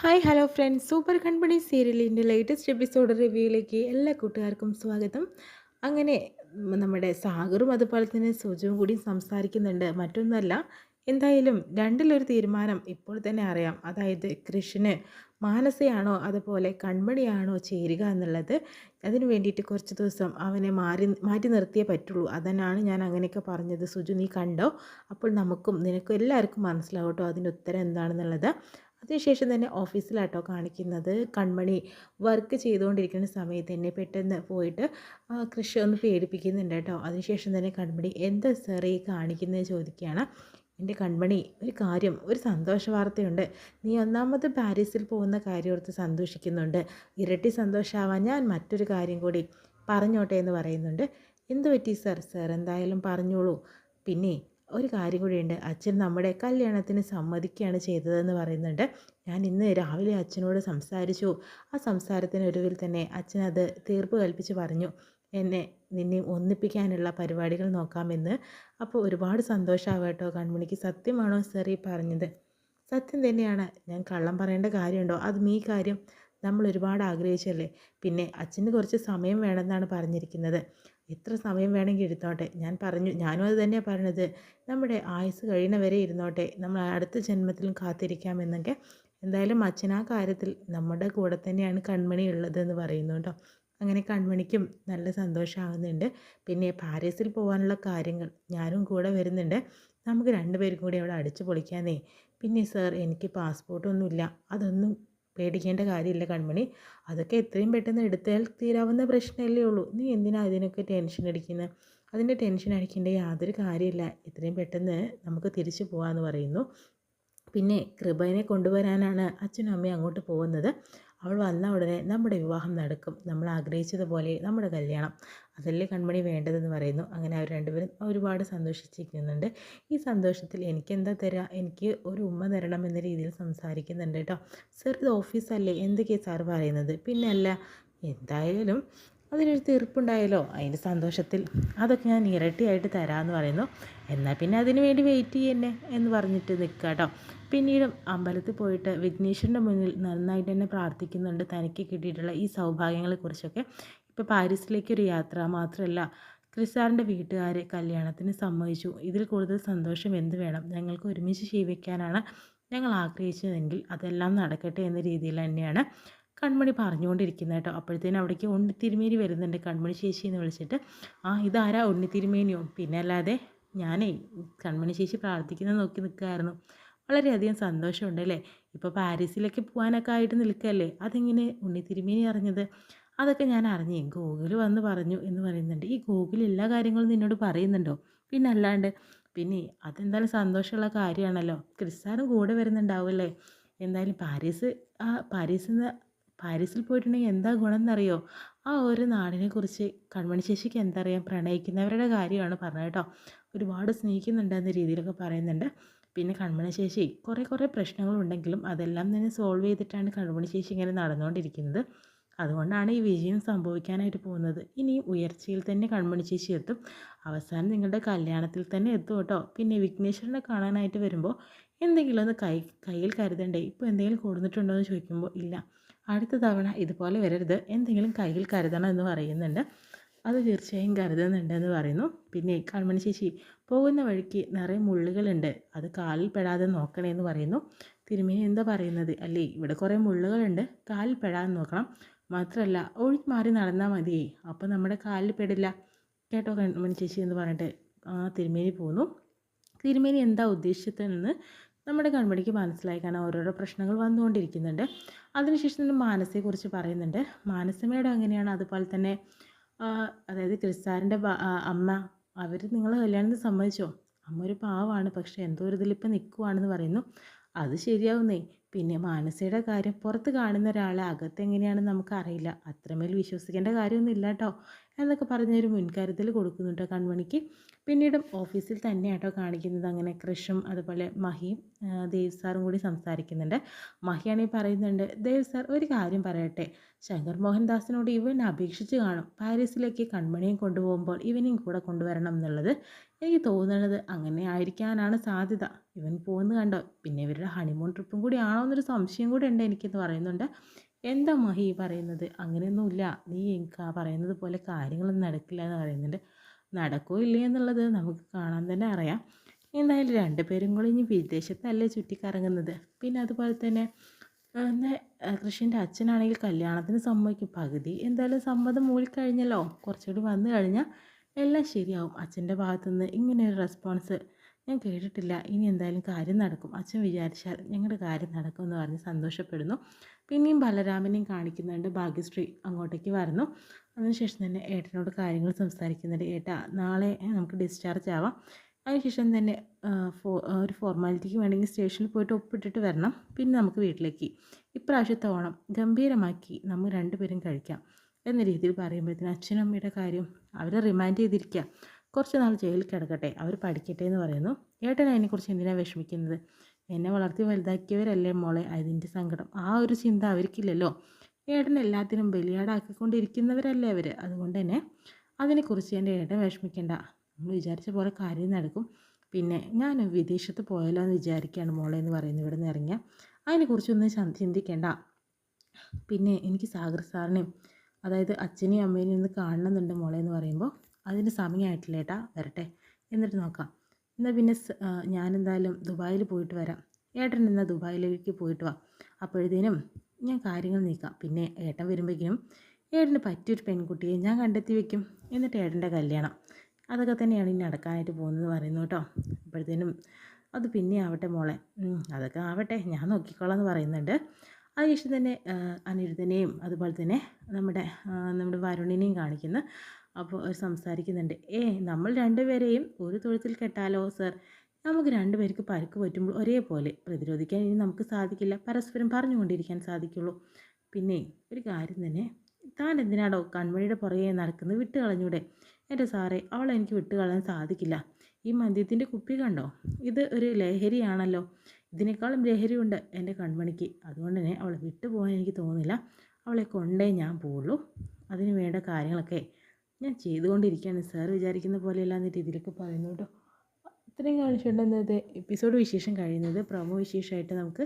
Hi hello friends super കൺപണി സീരിയലിന്റെ latest episode റിവ്യൂയിലേക്ക് എല്ലാ കൂട്ടുകാർക്കും സ്വാഗതം. അങ്ങനെ നമ്മുടെ സാഗറും അതുപോലെ തന്നെ സുജുവും കൂടി സംസാരിക്കുന്നുണ്ട്. മറ്റൊന്നല്ല എന്തായാലും രണ്ടിലൊരു തീരുമാനം ഇപ്പോൾ തന്നെ അറിയാം. അതായത് കൃഷിന് മാനസയാണോ അതുപോലെ കൺമണിയാണോ ചേരുക എന്നുള്ളത്. അതിന് വേണ്ടിയിട്ട് കുറച്ച് ദിവസം അവനെ മാറി മാറ്റി നിർത്തിയേ പറ്റുള്ളൂ. അതന്നാണ് ഞാൻ അങ്ങനെയൊക്കെ പറഞ്ഞത്. സുജു നീ കണ്ടോ? അപ്പോൾ നമുക്കും നിനക്കും എല്ലാവർക്കും മനസ്സിലാവട്ടോ അതിന്റെ ഉത്തരം എന്താണെന്നുള്ളത്. അതിനുശേഷം തന്നെ ഓഫീസിലാട്ടോ കാണിക്കുന്നത്. കൺമണി വർക്ക് ചെയ്തുകൊണ്ടിരിക്കുന്ന സമയത്ത് തന്നെ പെട്ടെന്ന് പോയിട്ട് കൃഷി ഒന്ന് പേടിപ്പിക്കുന്നുണ്ട് കേട്ടോ അതിനുശേഷം തന്നെ കൺമണി എന്താ സെറി കാണിക്കുന്നത്? ചോദിക്കുകയാണ്. എന്റെ കൺമണി ഒരു കാര്യം ഒരു സന്തോഷ വാർത്തയുണ്ട്. നീ ഒന്നാമത് പാരീസിൽ പോകുന്ന കാര്യം ഓർത്ത് സന്തോഷിക്കുന്നുണ്ട്. ഇരട്ടി സന്തോഷമാവാൻ ഞാൻ മറ്റൊരു കാര്യം കൂടി പറഞ്ഞോട്ടെ എന്ന് പറയുന്നുണ്ട്. എന്ത് പറ്റി സർ സർ എന്തായാലും പറഞ്ഞോളൂ. പിന്നെ ഒരു കാര്യം കൂടിയുണ്ട് അച്ഛൻ നമ്മുടെ കല്യാണത്തിന് സമ്മതിക്കുകയാണ് ചെയ്തതെന്ന് പറയുന്നുണ്ട്. ഞാൻ ഇന്ന് രാവിലെ അച്ഛനോട് സംസാരിച്ചു. ആ സംസാരത്തിനൊടുവിൽ തന്നെ അച്ഛൻ അത് തീർപ്പ് കൽപ്പിച്ച് പറഞ്ഞു. എന്നെ നിന്നെ ഒന്നിപ്പിക്കാനുള്ള പരിപാടികൾ നോക്കാമെന്ന്. അപ്പോൾ ഒരുപാട് സന്തോഷമാവും കേട്ടോ കൺമണിക്ക്. സത്യമാണോ സാർ ഈ പറഞ്ഞത്? സത്യം തന്നെയാണ്. ഞാൻ കള്ളം പറയേണ്ട കാര്യമുണ്ടോ? അതും ഈ കാര്യം നമ്മൾ ഒരുപാട് ആഗ്രഹിച്ചല്ലേ? പിന്നെ അച്ഛന് കുറച്ച് സമയം വേണമെന്നാണ് പറഞ്ഞിരിക്കുന്നത്. എത്ര സമയം വേണമെങ്കിൽ എടുത്തോട്ടെ ഞാൻ പറഞ്ഞു ഞാനും അത് തന്നെയാണ് പറഞ്ഞത്. നമ്മുടെ ആയുസ് കഴിയണവരെ വരെ ഇരുന്നോട്ടെ. നമ്മൾ അടുത്ത ജന്മത്തിലും കാത്തിരിക്കാമെന്നൊക്കെ. എന്തായാലും അച്ഛൻ ആ കാര്യത്തിൽ നമ്മുടെ കൂടെ തന്നെയാണ് കൺമണി ഉള്ളതെന്ന് പറയുന്നു കേട്ടോ. അങ്ങനെ കൺമണിക്കും നല്ല സന്തോഷമാകുന്നുണ്ട്. പിന്നെ പാരീസിൽ പോകാനുള്ള കാര്യങ്ങൾ ഞാനും കൂടെ വരുന്നുണ്ട്. നമുക്ക് രണ്ടുപേരും കൂടി അവിടെ അടിച്ചു പൊളിക്കാനേ പിന്നെ സാർ എനിക്ക് പാസ്പോർട്ടൊന്നുമില്ല. അതൊന്നും പേടിക്കേണ്ട കാര്യമില്ല കൺമണി. അതൊക്കെ എത്രയും പെട്ടെന്ന് എടുത്താൽ തീരാവുന്ന പ്രശ്നമല്ലേ ഉള്ളൂ. നീ എന്തിനാ അതിനൊക്കെ ടെൻഷൻ അടിക്കുന്നത് അതിന്റെ ടെൻഷൻ അടിക്കേണ്ട യാതൊരു കാര്യമില്ല. എത്രയും പെട്ടെന്ന് നമുക്ക് തിരിച്ചു പോകാമെന്ന് പറയുന്നു. പിന്നെ കൃപനെ കൊണ്ടുവരാനാണ് അച്ഛനും അമ്മയും അങ്ങോട്ട് പോകുന്നത്. അവൾ വന്ന ഉടനെ നമ്മുടെ വിവാഹം നടക്കും. നമ്മൾ ആഗ്രഹിച്ചതുപോലെ നമ്മുടെ കല്യാണം. അതല്ലേ കൺമണി വേണ്ടതെന്ന് പറയുന്നു. അങ്ങനെ അവർ രണ്ടുപേരും ഒരുപാട് സന്തോഷിച്ചിരിക്കുന്നുണ്ട്. ഈ സന്തോഷത്തിൽ എനിക്ക് എന്താ തരാ? എനിക്ക് ഒരു ഉമ്മ തരണം എന്ന രീതിയിൽ സംസാരിക്കുന്നുണ്ട് കേട്ടോ. സർ ഇത് ഓഫീസല്ലേ? എന്തൊക്കെയാണ് സാർ പറയുന്നത്? പിന്നല്ല എന്തായാലും അതിനൊരു തീർപ്പുണ്ടായല്ലോ. അതിന്റെ സന്തോഷത്തിൽ അതൊക്കെ ഞാൻ ഇരട്ടിയായിട്ട് തരാമെന്ന് പറയുന്നു. എന്നാൽ പിന്നെ അതിന് വേണ്ടി വെയിറ്റ് ചെയ്യന്നെ എന്ന് പറഞ്ഞിട്ട് നിൽക്കുക കേട്ടോ. പിന്നീട് അമ്പലത്തിൽ പോയിട്ട് വിഘ്നേശ്വരന്റെ മുന്നിൽ നന്നായിട്ട് തന്നെ പ്രാർത്ഥിക്കുന്നുണ്ട്. തനിക്ക് കിട്ടിയിട്ടുള്ള ഈ സൗഭാഗ്യങ്ങളെക്കുറിച്ചൊക്കെ. ഇപ്പോൾ പാരീസിലേക്കൊരു യാത്ര മാത്രമല്ല ക്രിസാറിന്റെ വീട്ടുകാരെ കല്യാണത്തിന് സമ്മതിച്ചു. ഇതിൽ കൂടുതൽ സന്തോഷം എന്ത് വേണം? ഞങ്ങൾക്ക് ഒരുമിച്ച് ജീവിക്കാനാണ് ഞങ്ങൾ ആഗ്രഹിച്ചതെങ്കിൽ അതെല്ലാം നടക്കട്ടെ എന്ന രീതിയിൽ തന്നെയാണ്. കൺമണി പറഞ്ഞുകൊണ്ടിരിക്കുന്നത് കേട്ടോ. അപ്പോഴത്തേനും അവിടേക്ക് ഉണ്ണിത്തിരുമേനി വരുന്നുണ്ട്. കൺമണി ചേച്ചി എന്ന് വിളിച്ചിട്ട് ആ ഇതാരാ ഉണ്ണിത്തിരുമേനിയോ? പിന്നെ അല്ലാതെ ഞാനേ കൺമണി ശേഷി പ്രാർത്ഥിക്കുന്നത് നോക്കി നിൽക്കുകയായിരുന്നു. വളരെയധികം സന്തോഷമുണ്ട് അല്ലേ? ഇപ്പോൾ പാരീസിലേക്ക് പോകാനൊക്കെ ആയിട്ട് നിൽക്കല്ലേ അതെങ്ങനെ? ഉണ്ണിത്തിരുമേനി അറിഞ്ഞത്? അതൊക്കെ ഞാൻ അറിഞ്ഞേ ഗൂഗിൾ വന്ന് പറഞ്ഞു എന്ന് പറയുന്നുണ്ട്. ഈ ഗൂഗിൾ എല്ലാ കാര്യങ്ങളും നിന്നോട് പറയുന്നുണ്ടോ? പിന്നെ അല്ലാണ്ട് പിന്നെ അതെന്തായാലും സന്തോഷമുള്ള കാര്യമാണല്ലോ. ക്രിസ്താനും കൂടെ വരുന്നുണ്ടാവുമല്ലേ എന്തായാലും പാരീസ് ആ പാരീസിൽ നിന്ന് പാരീസിൽ പോയിട്ടുണ്ടെങ്കിൽ എന്താ ഗുണം എന്നറിയോ ആ ഒരു നാടിനെക്കുറിച്ച് കൺമണി ശേഷിക്ക് എന്താ അറിയാം പ്രണയിക്കുന്നവരുടെ കാര്യമാണ് പറഞ്ഞത് കേട്ടോ. ഒരുപാട് സ്നേഹിക്കുന്നുണ്ട് എന്ന രീതിയിലൊക്കെ പറയുന്നുണ്ട്. പിന്നെ കൺമണി ചേച്ചി കുറേ കുറേ പ്രശ്നങ്ങളുണ്ടെങ്കിലും അതെല്ലാം തന്നെ സോൾവ് ചെയ്തിട്ടാണ് കൺമണി ചേച്ചി ഇങ്ങനെ നടന്നുകൊണ്ടിരിക്കുന്നത്. അതുകൊണ്ടാണ് ഈ വിജയം സംഭവിക്കാനായിട്ട് പോകുന്നത്. ഇനിയും ഉയർച്ചയിൽ തന്നെ കൺമണി ചേച്ചി എത്തും. അവസാനം നിങ്ങളുടെ കല്യാണത്തിൽ തന്നെ എത്തും കേട്ടോ. പിന്നെ വിഘ്നേശ്വരനെ കാണാനായിട്ട് വരുമ്പോൾ എന്തെങ്കിലും ഒന്ന് കൈ കയ്യിൽ കരുതണ്ടേ? ഇപ്പോൾ എന്തെങ്കിലും കൊടുത്തിട്ടുണ്ടോ എന്ന് ചോദിക്കുമ്പോൾ ഇല്ല. അടുത്ത തവണ ഇതുപോലെ വരരുത്. എന്തെങ്കിലും കയ്യിൽ കരുതണം എന്ന് പറയുന്നുണ്ട്. അത് തീർച്ചയായും കരുതുന്നുണ്ട് എന്ന് പറയുന്നു. പിന്നെ കൺമണി ചേച്ചി പോകുന്ന വഴിക്ക് നിറയെ മുള്ളുകളുണ്ട്. അത് കാലിൽ പെടാതെ നോക്കണേ എന്ന് പറയുന്നു. തിരുമേനി എന്താ പറയുന്നത്? അല്ലേ ഇവിടെ കുറേ മുള്ളുകളുണ്ട്. കാലിൽ പെടാതെ നോക്കണം. മാത്രമല്ല ഒഴി മാറി നടന്നാൽ മതിയേ. അപ്പം നമ്മുടെ കാലിൽ പെടില്ല. കേട്ടോ കൺമണി ചേച്ചി എന്ന് പറഞ്ഞിട്ട് ആ തിരുമേനി പോകുന്നു. തിരുമേനി എന്താ ഉദ്ദേശിച്ചതെന്ന് നമ്മുടെ കൺമണിക്ക് മനസ്സിലായി കാരണം ഓരോരോ പ്രശ്നങ്ങൾ വന്നുകൊണ്ടിരിക്കുന്നുണ്ട്. അതിനുശേഷം തന്നെ മാനസയെക്കുറിച്ച് പറയുന്നുണ്ട്. മാനസമ്മയുടെ അങ്ങനെയാണ് അതുപോലെ തന്നെ അതായത് ക്രിസ്താറിന്റെ അമ്മ അവർ നിങ്ങളെ കല്യാണത്തിന് സമ്മതിച്ചോ? അമ്മ ഒരു പാവമാണ് പക്ഷേ എന്തോ ഒരു ഇതിലിപ്പോൾ നിൽക്കുവാണെന്ന് പറയുന്നു. അത് ശരിയാവുന്നേ. പിന്നെ മാനസയുടെ കാര്യം പുറത്ത് കാണുന്ന ഒരാളെ അകത്ത് എങ്ങനെയാണെന്ന് നമുക്കറിയില്ല. അത്രമേൽ വിശ്വസിക്കേണ്ട കാര്യമൊന്നും ഇല്ല കേട്ടോ. എന്നൊക്കെ പറഞ്ഞൊരു മുൻകരുതൽ കൊടുക്കുന്നുണ്ട് കൺമണിക്ക്. പിന്നീടും ഓഫീസിൽ തന്നെയാട്ടോ കാണിക്കുന്നത് അങ്ങനെ കൃഷും അതുപോലെ മഹിയും ദേവ് സാറും കൂടി സംസാരിക്കുന്നുണ്ട്. മഹിയാണെങ്കിൽ പറയുന്നുണ്ട് ദേവ് സാർ ഒരു കാര്യം പറയട്ടെ. ശങ്കർ മോഹൻദാസിനോട് ഇവൻ അപേക്ഷിച്ച് കാണും. പാരീസിലേക്ക് കൺമണിയും കൊണ്ടുപോകുമ്പോൾ ഇവനെയും കൂടെ കൊണ്ടുവരണം എന്നുള്ളത് എനിക്ക് തോന്നുന്നത് അങ്ങനെ ആയിരിക്കാനാണ് സാധ്യത. ഇവൻ പോകുന്നത് കണ്ടോ? പിന്നെ ഇവരുടെ ഹണിമൂൺ ട്രിപ്പും കൂടി ആണോ എന്നൊരു സംശയം കൂടി ഉണ്ട് എനിക്കെന്ന് പറയുന്നുണ്ട്. എന്താ മഹി പറയുന്നത്? അങ്ങനെയൊന്നുമില്ല. നീ എനിക്ക് ആ പറയുന്നത് പോലെ കാര്യങ്ങളൊന്നും നടക്കില്ല എന്ന് പറയുന്നുണ്ട്. നടക്കോ ഇല്ലേ എന്നുള്ളത് നമുക്ക് കാണാൻ തന്നെ അറിയാം. എന്തായാലും രണ്ടുപേരും കൂടി ഇനി വിദേശത്തല്ലേ ചുറ്റിക്കറങ്ങുന്നത്. പിന്നെ അതുപോലെ തന്നെ കൃഷിന്റെ അച്ഛനാണെങ്കിൽ കല്യാണത്തിന് സമ്മതിക്കും. പകുതി എന്തായാലും സമ്മതം മൂളിക്കഴിഞ്ഞല്ലോ കുറച്ചുകൂടി വന്നു കഴിഞ്ഞാൽ എല്ലാം ശരിയാവും. അച്ഛന്റെ ഭാഗത്തുനിന്ന് ഇങ്ങനെ ഒരു റെസ്പോൺസ് ഞാൻ കേട്ടിട്ടില്ല. ഇനി എന്തായാലും കാര്യം നടക്കും. അച്ഛൻ വിചാരിച്ചാൽ ഞങ്ങളുടെ കാര്യം നടക്കും എന്ന് പറഞ്ഞ് സന്തോഷപ്പെടുന്നു. പിന്നെയും ബലരാമനെയും കാണിക്കുന്നുണ്ട്. ഭാഗ്യശ്രീ അങ്ങോട്ടേക്ക് വരുന്നു. അതിനുശേഷം തന്നെ ഏട്ടനോട് കാര്യങ്ങൾ സംസാരിക്കുന്നുണ്ട്. ഏട്ടാ നാളെ നമുക്ക് ഡിസ്ചാർജ് ആവാം. അതിനുശേഷം തന്നെ ഫോ ഒരു ഫോർമാലിറ്റിക്ക് വേണമെങ്കിൽ സ്റ്റേഷനിൽ പോയിട്ട് ഒപ്പിട്ടിട്ട് വരണം. പിന്നെ നമുക്ക് വീട്ടിലേക്ക്. ഇപ്രാവശ്യത്തെ ഓണം ഗംഭീരമാക്കി നമ്മൾ രണ്ടുപേരും കഴിക്കാം. എന്ന രീതിയിൽ പറയുമ്പോഴത്തേന് അച്ഛനും അമ്മയുടെ കാര്യം അവരെ റിമൈൻഡ് ചെയ്തിരിക്കുക കുറച്ച് നാൾ ജയിലിൽ കിടക്കട്ടെ അവർ പഠിക്കട്ടെ എന്ന് പറയുന്നു. ഏട്ടൻ അതിനെക്കുറിച്ച് എന്തിനാണ് വിഷമിക്കുന്നത്? എന്നെ വളർത്തി വലുതാക്കിയവരല്ലേ മോളെ? അതിന്റെ സങ്കടം. ആ ഒരു ചിന്ത അവർക്കില്ലല്ലോ. ഏട്ടൻ എല്ലാത്തിനും ബലിയാടാക്കിക്കൊണ്ടിരിക്കുന്നവരല്ലേ അവർ അതുകൊണ്ട് തന്നെ അതിനെക്കുറിച്ച് എന്റെ ഏട്ടൻ വിഷമിക്കേണ്ട. നമ്മൾ വിചാരിച്ച പോലെ കാര്യം നടക്കും. പിന്നെ ഞാൻ വിദേശത്ത് പോയാലോ എന്ന് വിചാരിക്കുകയാണ് മോളെ എന്ന് പറയുന്നത് ഇവിടെ നിന്ന് ഇറങ്ങിയ അതിനെക്കുറിച്ചൊന്നും ചിന്തിക്കേണ്ട. പിന്നെ എനിക്ക് സാഗർ സാറിനെയും അതായത് അച്ഛനെയും അമ്മേനെയും ഒന്ന് കാണണമെന്നുണ്ട് മോളെ എന്ന് പറയുമ്പോൾ അതിന് സമയമായിട്ടില്ല ഏട്ടാ വരട്ടെ. എന്നിട്ട് നോക്കാം. എന്നാൽ പിന്നെ ഞാനെന്തായാലും ദുബായിൽ പോയിട്ട് വരാം. ഏട്ടൻ എന്നാൽ ദുബായിലേക്ക് പോയിട്ട് വാ. അപ്പോഴത്തേനും ഞാൻ കാര്യങ്ങൾ നീക്കാം. പിന്നെ ഏട്ടൻ വരുമ്പോഴേക്കും ഏട്ടന് പറ്റിയൊരു പെൺകുട്ടിയെ ഞാൻ കണ്ടെത്തി വെക്കും. എന്നിട്ട് ഏട്ടന്റെ കല്യാണം. അതൊക്കെ തന്നെയാണ് ഇനി നടക്കാനായിട്ട് പോകുന്നത് പറയുന്നു കേട്ടോ. അപ്പോഴത്തേനും അത് പിന്നെ ആവട്ടെ മോളെ. അതൊക്കെ ആവട്ടെ. ഞാൻ നോക്കിക്കോളാം എന്ന് പറയുന്നുണ്ട്. അതിനുശേഷം തന്നെ അനിരുദ്ധനെയും അതുപോലെ തന്നെ നമ്മുടെ നമ്മുടെ വരുണിനെയും കാണിക്കുന്നു അപ്പോൾ അവർ സംസാരിക്കുന്നുണ്ട്. ഏ നമ്മൾ രണ്ടുപേരെയും ഒരു തൊഴുത്തിൽ കെട്ടാലോ സർ? നമുക്ക് രണ്ടുപേർക്ക് പരുക്ക് പറ്റുമ്പോൾ ഒരേപോലെ പ്രതിരോധിക്കാൻ ഇനി നമുക്ക് സാധിക്കില്ല. പരസ്പരം പറഞ്ഞുകൊണ്ടിരിക്കാൻ സാധിക്കുള്ളൂ. പിന്നെ ഒരു കാര്യം തന്നെ താൻ എന്തിനാടോ കൺമണിയുടെ പുറകെ നടക്കുന്നത് വിട്ട് കളഞ്ഞൂടെ എന്റെ സാറേ അവളെ എനിക്ക് വിട്ട് കളയാൻ സാധിക്കില്ല. ഈ മദ്യത്തിന്റെ കുപ്പി കണ്ടോ? ഇത് ഒരു ലഹരിയാണല്ലോ. ഇതിനേക്കാളും ലഹരിയുണ്ട് എന്റെ കൺമണിക്ക്. അതുകൊണ്ട് തന്നെ അവളെ വിട്ടുപോകാൻ എനിക്ക് തോന്നുന്നില്ല. അവളെ കൊണ്ടേ ഞാൻ പോവുള്ളൂ. അതിന് വേണ്ട കാര്യങ്ങളൊക്കെ ഞാൻ ചെയ്തുകൊണ്ടിരിക്കുകയാണ്. സാർ വിചാരിക്കുന്ന പോലെയല്ല എന്ന രീതിയിലൊക്കെ പറയുന്നു കേട്ടോ. ഇത്രയും കാണിച്ചുകൊണ്ടുവന്നത് എപ്പിസോഡ് വിശേഷം കഴിയുന്നത്. പ്രമോ വിശേഷമായിട്ട് നമുക്ക്